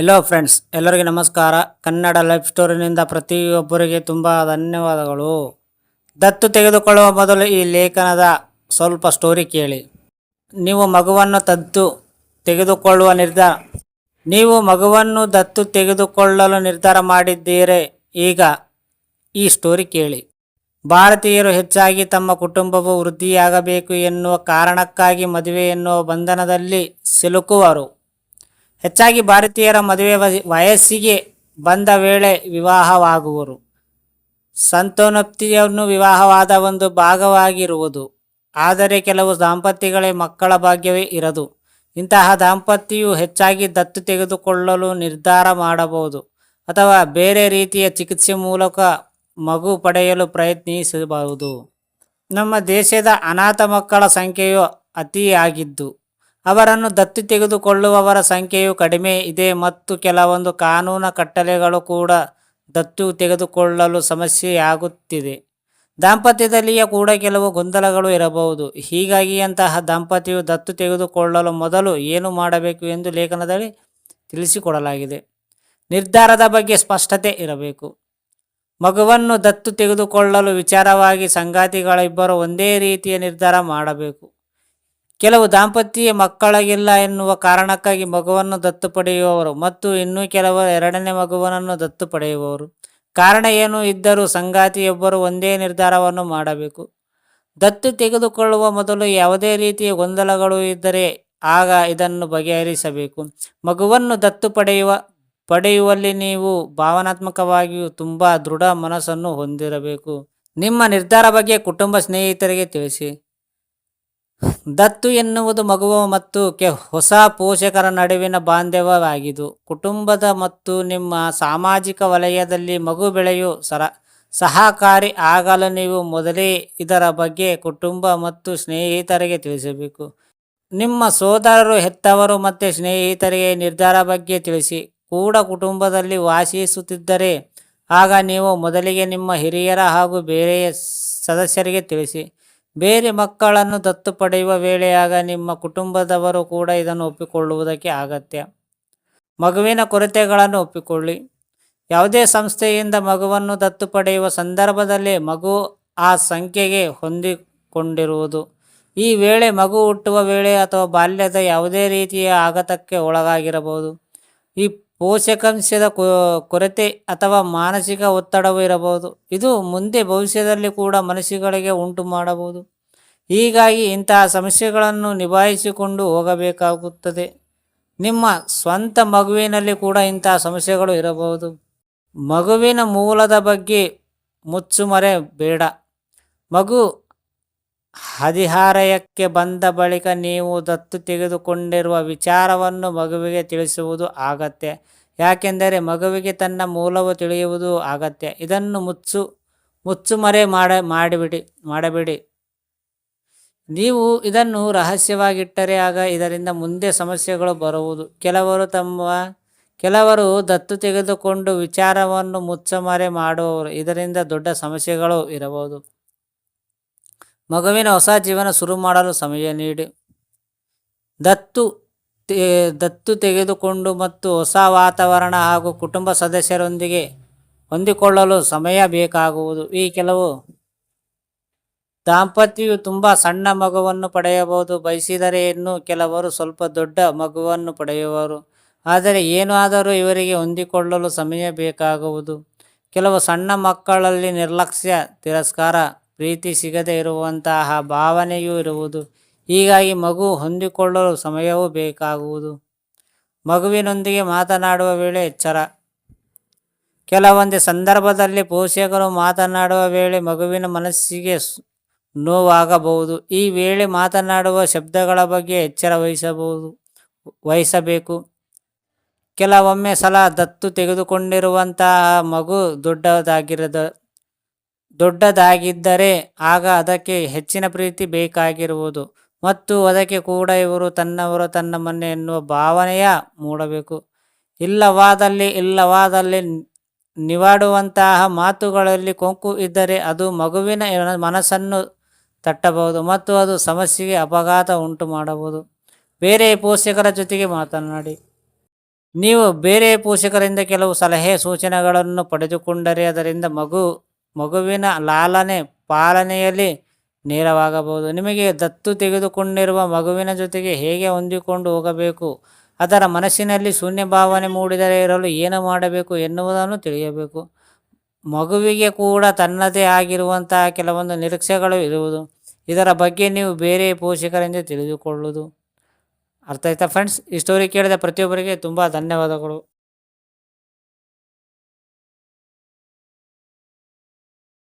Hello friends ಎಲ್ಲರಿಗೂ ನಮಸ್ಕಾರ. Kannada life ಸ್ಟೋರಿನಿಂದ ಪ್ರತಿಯೊಬ್ಬರಿಗೆ ತುಂಬ ಧನ್ಯವಾದಗಳು. ದತ್ತು ತೆಗೆದುಕೊಳ್ಳುವ ಮೊದಲು ಈ ಲೇಖನದ ಸ್ವಲ್ಪ ಸ್ಟೋರಿ ಕೇಳಿ. ನೀವು ಮಗುವನ್ನು ದತ್ತು ತೆಗೆದುಕೊಳ್ಳುವ ನಿರ್ಧಾರ, ನೀವು ಮಗುವನ್ನು ದತ್ತು ತೆಗೆದುಕೊಳ್ಳಲು ನಿರ್ಧಾರ ಮಾಡಿದ್ದೀರಿ, ಈಗ ಈ ಸ್ಟೋರಿ ಕೇಳಿ. ಭಾರತೀಯರು ಹೆಚ್ಚಾಗಿ ತಮ್ಮ ಕುಟುಂಬವು ವೃದ್ಧಿಯಾಗಬೇಕು ಎನ್ನುವ ಕಾರಣಕ್ಕಾಗಿ ಮದುವೆ ಎನ್ನುವ ಬಂಧನದಲ್ಲಿ ಸಿಲುಕುವರು. ಹೆಚ್ಚಾಗಿ ಭಾರತೀಯರ ಮದುವೆ ವಯ- ವಯಸ್ಸಿಗೆ ಬಂದ ವೇಳೆ ವಿವಾಹವಾಗುವರು. ಸಂತಾನೋಪ್ತಿಯನ್ನು ವಿವಾಹವಾದ ಒಂದು ಭಾಗವಾಗಿರುವುದು. ಆದರೆ ಕೆಲವು ದಾಂಪತ್ಯಗಳೇ ಮಕ್ಕಳ ಭಾಗ್ಯವೇ ಇರದು. ಇಂತಹ ದಾಂಪತ್ಯವು ಹೆಚ್ಚಾಗಿ ದತ್ತು ತೆಗೆದುಕೊಳ್ಳಲು ನಿರ್ಧಾರ ಮಾಡಬಹುದು. ಅಥವಾ ಬೇರೆ ರೀತಿಯ ಚಿಕಿತ್ಸೆ ಮೂಲಕ ಮಗು ಪಡೆಯಲು ಪ್ರಯತ್ನಿಸಬಹುದು. ನಮ್ಮ ದೇಶದ ಅನಾಥ ಮಕ್ಕಳ ಸಂಖ್ಯೆಯು ಅತಿಯಾಗಿದ್ದು ಅವರನ್ನು ದತ್ತು ತೆಗೆದುಕೊಳ್ಳುವವರ ಸಂಖ್ಯೆಯು ಕಡಿಮೆ ಇದೆ ಮತ್ತು ಕೆಲವೊಂದು ಕಾನೂನು ಕಟ್ಟಲೆಗಳು ಕೂಡ ದತ್ತು ತೆಗೆದುಕೊಳ್ಳಲು ಸಮಸ್ಯೆಯಾಗುತ್ತಿದೆ. ದಾಂಪತ್ಯದಲ್ಲಿಯೇ ಕೂಡ ಕೆಲವು ಗೊಂದಲಗಳು ಇರಬಹುದು. ಹೀಗಾಗಿ ಅಂತಹ ದಾಂಪತ್ಯವು ದತ್ತು ತೆಗೆದುಕೊಳ್ಳಲು ಮೊದಲು ಏನು ಮಾಡಬೇಕು ಎಂದು ಲೇಖನದಲ್ಲಿ ತಿಳಿಸಿಕೊಡಲಾಗಿದೆ. ನಿರ್ಧಾರದ ಬಗ್ಗೆ ಸ್ಪಷ್ಟತೆ ಇರಬೇಕು. ಮಗುವನ್ನು ದತ್ತು ತೆಗೆದುಕೊಳ್ಳಲು ವಿಚಾರವಾಗಿ ಸಂಗಾತಿಗಳಿಬ್ಬರು ಒಂದೇ ರೀತಿಯ ನಿರ್ಧಾರ ಮಾಡಬೇಕು. ಕೆಲವು ದಾಂಪತ್ಯ ಮಕ್ಕಳಾಗಿಲ್ಲ ಎನ್ನುವ ಕಾರಣಕ್ಕಾಗಿ ಮಗುವನ್ನು ದತ್ತು ಪಡೆಯುವವರು ಮತ್ತು ಇನ್ನೂ ಕೆಲವರು ಎರಡನೇ ಮಗುವನ್ನು ದತ್ತು ಪಡೆಯುವವರು. ಕಾರಣ ಏನು? ಇದ್ದರೂ ಸಂಗಾತಿಯೊಬ್ಬರು ಒಂದೇ ನಿರ್ಧಾರವನ್ನು ಮಾಡಬೇಕು. ದತ್ತು ತೆಗೆದುಕೊಳ್ಳುವ ಮೊದಲು ಯಾವುದೇ ರೀತಿಯ ಗೊಂದಲಗಳು ಇದ್ದರೆ ಆಗ ಇದನ್ನು ಬಗೆಹರಿಸಬೇಕು. ಮಗುವನ್ನು ದತ್ತು ಪಡೆಯುವ, ಪಡೆಯುವಲ್ಲಿ ನೀವು ಭಾವನಾತ್ಮಕವಾಗಿಯೂ ತುಂಬ ದೃಢ ಮನಸ್ಸನ್ನು ಹೊಂದಿರಬೇಕು. ನಿಮ್ಮ ನಿರ್ಧಾರ ಬಗ್ಗೆ ಕುಟುಂಬ ಸ್ನೇಹಿತರಿಗೆ ತಿಳಿಸಿ. ದತ್ತು ಎನ್ನುವುದು ಮಗುವ ಮತ್ತು ಕೆ ಹೊಸ ಪೋಷಕರ ನಡುವಿನ ಬಾಂಧವ್ಯವಾಗಿದ್ದು ಕುಟುಂಬದ ಮತ್ತು ನಿಮ್ಮ ಸಾಮಾಜಿಕ ವಲಯದಲ್ಲಿ ಮಗು ಬೆಳೆಯು ಸರ, ಸಹಕಾರಿ ಆಗಲು ನೀವು ಮೊದಲೇ ಇದರ ಬಗ್ಗೆ ಕುಟುಂಬ ಮತ್ತು ಸ್ನೇಹಿತರಿಗೆ ತಿಳಿಸಬೇಕು. ನಿಮ್ಮ ಸೋದರರು ಹೆತ್ತವರು ಮತ್ತು ಸ್ನೇಹಿತರಿಗೆ ನಿರ್ಧಾರ ಬಗ್ಗೆ ತಿಳಿಸಿ. ಕೂಡ ಕುಟುಂಬದಲ್ಲಿ ವಾಸಿಸುತ್ತಿದ್ದರೆ ಆಗ ನೀವು ಮೊದಲಿಗೆ ನಿಮ್ಮ ಹಿರಿಯರ ಹಾಗೂ ಬೇರೆಯ ಸದಸ್ಯರಿಗೆ ತಿಳಿಸಿ. ಬೇರೆ ಮಕ್ಕಳನ್ನು ದತ್ತು ಪಡೆಯುವ ವೇಳೆಯಾಗ ನಿಮ್ಮ ಕುಟುಂಬದವರು ಕೂಡ ಇದನ್ನು ಒಪ್ಪಿಕೊಳ್ಳುವುದಕ್ಕೆ ಅಗತ್ಯ. ಮಗುವಿನ ಕೊರತೆಗಳನ್ನು ಒಪ್ಪಿಕೊಳ್ಳಿ. ಯಾವುದೇ ಸಂಸ್ಥೆಯಿಂದ ಮಗುವನ್ನು ದತ್ತು ಪಡೆಯುವ ಸಂದರ್ಭದಲ್ಲಿ ಮಗು ಆ ಸಂಖ್ಯೆಗೆ ಹೊಂದಿಕೊಂಡಿರುವುದು. ಈ ವೇಳೆ ಮಗು ಹುಟ್ಟುವ ವೇಳೆ ಅಥವಾ ಬಾಲ್ಯದ ಯಾವುದೇ ರೀತಿಯ ಆಘಾತಕ್ಕೆ ಒಳಗಾಗಿರಬಹುದು. ಈ ಪೋಷಕಾಂಶದ ಕೊರತೆ ಅಥವಾ ಮಾನಸಿಕ ಒತ್ತಡವೂ ಇರಬಹುದು. ಇದು ಮುಂದೆ ಭವಿಷ್ಯದಲ್ಲಿ ಕೂಡ ಮನಸ್ಸುಗಳಿಗೆ ಉಂಟು ಮಾಡಬಹುದು. ಹೀಗಾಗಿ ಇಂತಹ ಸಮಸ್ಯೆಗಳನ್ನು ನಿಭಾಯಿಸಿಕೊಂಡು ಹೋಗಬೇಕಾಗುತ್ತದೆ. ನಿಮ್ಮ ಸ್ವಂತ ಮಗುವಿನಲ್ಲಿ ಕೂಡ ಇಂತಹ ಸಮಸ್ಯೆಗಳು ಇರಬಹುದು. ಮಗುವಿನ ಮೂಲದ ಬಗ್ಗೆ ಮುಚ್ಚುಮರೆ ಬೇಡ. ಮಗು ಹದಿಹಾರಯಕ್ಕೆ ಬಂದ ಬಳಿಕ ನೀವು ದತ್ತು ತೆಗೆದುಕೊಂಡಿರುವ ವಿಚಾರವನ್ನು ಮಗುವಿಗೆ ತಿಳಿಸುವುದು ಆಗತ್ತೆ. ಯಾಕೆಂದರೆ ಮಗುವಿಗೆ ತನ್ನ ಮೂಲವು ತಿಳಿಯುವುದು ಆಗತ್ಯ ಇದನ್ನು ಮುಚ್ಚು ಮುಚ್ಚುಮರೆ ಮಾಡ, ಮಾಡಿಬಿಡಿ, ಮಾಡಬೇಡಿ. ನೀವು ಇದನ್ನು ರಹಸ್ಯವಾಗಿಟ್ಟರೆ ಆಗ ಇದರಿಂದ ಮುಂದೆ ಸಮಸ್ಯೆಗಳು ಬರುವುದು. ಕೆಲವರು ತಮ್ಮ, ಕೆಲವರು ದತ್ತು ತೆಗೆದುಕೊಂಡು ವಿಚಾರವನ್ನು ಮುಚ್ಚಮರೆ ಮಾಡುವವರು. ಇದರಿಂದ ದೊಡ್ಡ ಸಮಸ್ಯೆಗಳು ಇರಬಹುದು. ಮಗುವಿನ ಹೊಸ ಜೀವನ ಶುರು ಮಾಡಲು ಸಮಯ ನೀಡಿ. ದತ್ತು ದತ್ತು ತೆಗೆದುಕೊಂಡು ಮತ್ತು ಹೊಸ ವಾತಾವರಣ ಹಾಗೂ ಕುಟುಂಬ ಸದಸ್ಯರೊಂದಿಗೆ ಹೊಂದಿಕೊಳ್ಳಲು ಸಮಯ ಬೇಕಾಗುವುದು. ಈ ಕೆಲವು ದಾಂಪತ್ಯವು ತುಂಬ ಸಣ್ಣ ಮಗುವನ್ನು ಪಡೆಯಬಹುದು. ಬಯಸಿದರೆ ಇನ್ನು ಕೆಲವರು ಸ್ವಲ್ಪ ದೊಡ್ಡ ಮಗುವನ್ನು ಪಡೆಯುವರು. ಆದರೆ ಏನಾದರೂ ಇವರಿಗೆ ಹೊಂದಿಕೊಳ್ಳಲು ಸಮಯ ಬೇಕಾಗುವುದು. ಕೆಲವು ಸಣ್ಣ ಮಕ್ಕಳಲ್ಲಿ ನಿರ್ಲಕ್ಷ್ಯ, ತಿರಸ್ಕಾರ ಪ್ರೀತಿ ಸಿಗದೇ ಇರುವಂತಹ ಭಾವನೆಯೂ ಇರುವುದು. ಹೀಗಾಗಿ ಮಗು ಹೊಂದಿಕೊಳ್ಳಲು ಸಮಯವೂ ಬೇಕಾಗುವುದು. ಮಗುವಿನೊಂದಿಗೆ ಮಾತನಾಡುವ ವೇಳೆ ಎಚ್ಚರ. ಕೆಲವೊಂದು ಸಂದರ್ಭದಲ್ಲಿ ಪೋಷಕರು ಮಾತನಾಡುವ ವೇಳೆ ಮಗುವಿನ ಮನಸ್ಸಿಗೆ ನೋವಾಗಬಹುದು. ಈ ವೇಳೆ ಮಾತನಾಡುವ ಶಬ್ದಗಳ ಬಗ್ಗೆ ಎಚ್ಚರ ವಹಿಸಬಹುದು, ವಹಿಸಬೇಕು. ಕೆಲವೊಮ್ಮೆ ಸಲ ದತ್ತು ತೆಗೆದುಕೊಂಡಿರುವಂತಹ ಮಗು ದೊಡ್ಡದಾಗಿರದ ದೊಡ್ಡದಾಗಿದ್ದರೆ ಆಗ ಅದಕ್ಕೆ ಹೆಚ್ಚಿನ ಪ್ರೀತಿ ಬೇಕಾಗಿರುವುದು. ಮತ್ತು ಅದಕ್ಕೆ ಕೂಡ ಇವರು ತನ್ನವರು ತನ್ನ ಮನೆ ಎನ್ನುವ ಭಾವನೆಯ ಮೂಡಬೇಕು. ಇಲ್ಲವಾದಲ್ಲಿ ಇಲ್ಲವಾದಲ್ಲಿ ನಿವಾಡುವಂತಹ ಮಾತುಗಳಲ್ಲಿ ಕೊಂಕು ಇದ್ದರೆ ಅದು ಮಗುವಿನ ಮನಸ್ಸನ್ನು ತಟ್ಟಬಹುದು ಮತ್ತು ಅದು ಸಮಸ್ಯೆಗೆ ಅಪಘಾತ ಉಂಟು ಮಾಡಬಹುದು. ಬೇರೆ ಪೋಷಕರ ಜೊತೆಗೆ ಮಾತನಾಡಿ. ನೀವು ಬೇರೆ ಪೋಷಕರಿಂದ ಕೆಲವು ಸಲಹೆ ಸೂಚನೆಗಳನ್ನು ಪಡೆದುಕೊಂಡರೆ ಅದರಿಂದ ಮಗು ಮಗುವಿನ ಲಾಲನೆ ಪಾಲನೆಯಲ್ಲಿ ನೇರವಾಗಬಹುದು. ನಿಮಗೆ ದತ್ತು ತೆಗೆದುಕೊಂಡಿರುವ ಮಗುವಿನ ಜೊತೆಗೆ ಹೇಗೆ ಹೊಂದಿಕೊಂಡು ಹೋಗಬೇಕು? ಅದರ ಮನಸ್ಸಿನಲ್ಲಿ ಶೂನ್ಯ ಭಾವನೆ ಮೂಡಿದರೆ ಇರಲು ಏನು ಮಾಡಬೇಕು ಎನ್ನುವುದನ್ನು ತಿಳಿಯಬೇಕು. ಮಗುವಿಗೆ ಕೂಡ ತನ್ನದೇ ಆಗಿರುವಂತಹ ಕೆಲವೊಂದು ನಿರೀಕ್ಷೆಗಳು ಇರುವುದು. ಇದರ ಬಗ್ಗೆ ನೀವು ಬೇರೆ ಪೋಷಕರಿಂದ ತಿಳಿದುಕೊಳ್ಳುವುದು. ಅರ್ಥ ಆಯ್ತಾ ಫ್ರೆಂಡ್ಸ್? ಈ ಸ್ಟೋರಿ ಕೇಳಿದ ಪ್ರತಿಯೊಬ್ಬರಿಗೆ ತುಂಬ ಧನ್ಯವಾದಗಳು.